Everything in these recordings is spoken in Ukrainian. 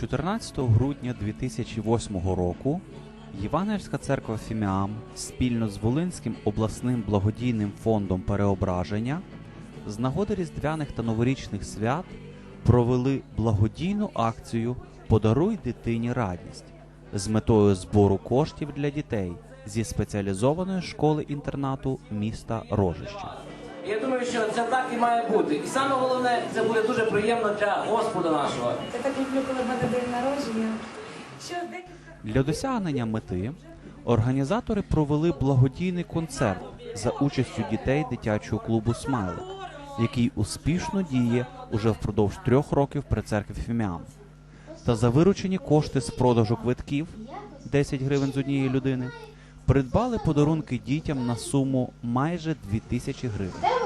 14 грудня 2008 року Євангельська церква Фіміам спільно з Волинським обласним благодійним фондом переображення з нагоди різдвяних та новорічних свят провели благодійну акцію Подаруй дитині радість з метою збору коштів для дітей зі спеціалізованої школи інтернату міста Рожище. Я думаю, що це так і має бути. І саме головне, це буде дуже приємно для Господа нашого. Я так люблю, коли в мене день народження. Що Для досягнення мети організатори провели благодійний концерт за участю дітей дитячого клубу Смайлик, який успішно діє уже впродовж трьох років при церкві Фіміам. Та за виручені кошти з продажу квитків 10 гривень з однієї людини придбали подарунки дітям на суму майже 2000 гривень.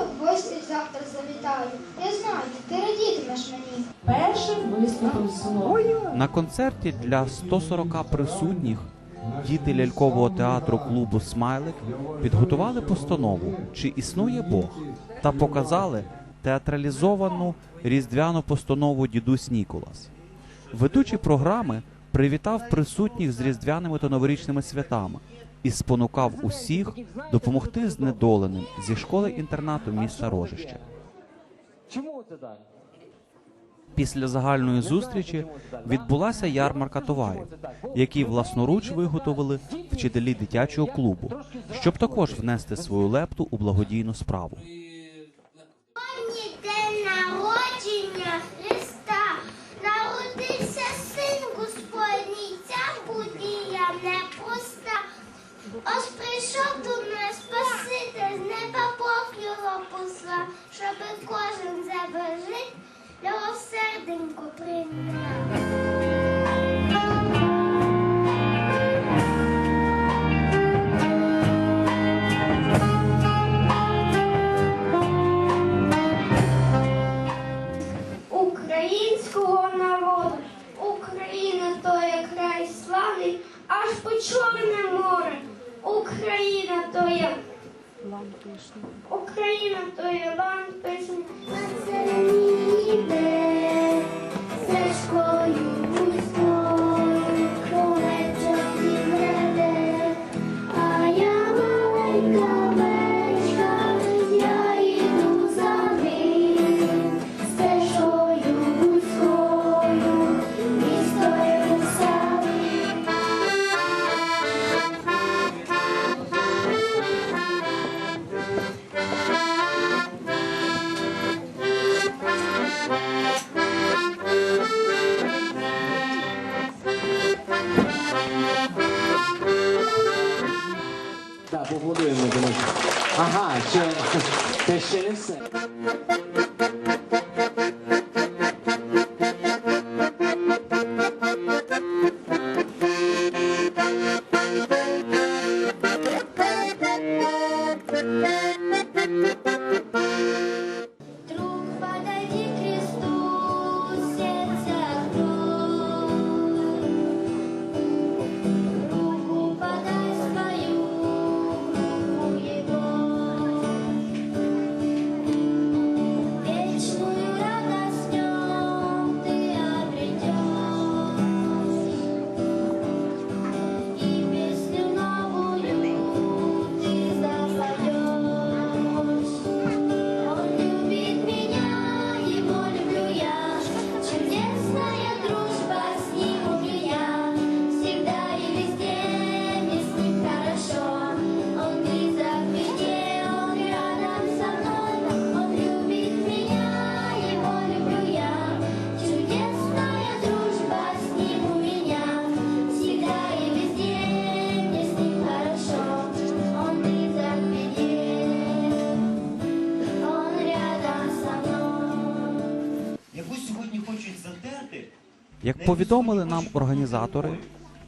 На концерті для 140 присутніх діти лялькового театру клубу Смайлик підготували постанову Чи існує Бог та показали театралізовану різдвяну постанову Дідусь Ніколас. Ведучий програми привітав присутніх з різдвяними та новорічними святами і спонукав усіх допомогти знедоленим зі школи інтернату міста Рожище. Чому це так? Після загальної зустрічі відбулася ярмарка товарів, які власноруч виготовили вчителі дитячого клубу, щоб також внести свою лепту у благодійну справу. Сьогодні день народження Христа. Народився син Господній, ця подія непроста. Ось прийшов до нас Спаситель, з неба Бог посла, щоби кожен прийняв. Українського народу, Україна то є край славний, аж по Чорне море. Україна то є Україна то є писаний. На Lord. oluyor Emre'den hocam. Aha, şey, peşlenirse. Як повідомили нам організатори,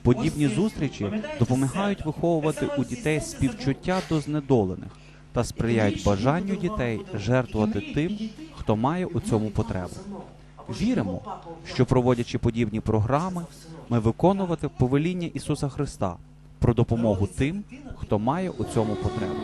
подібні зустрічі допомагають виховувати у дітей співчуття до знедолених та сприяють бажанню дітей жертвувати тим, хто має у цьому потребу. Віримо, що проводячи подібні програми, ми виконувати повеління Ісуса Христа про допомогу тим, хто має у цьому потребу.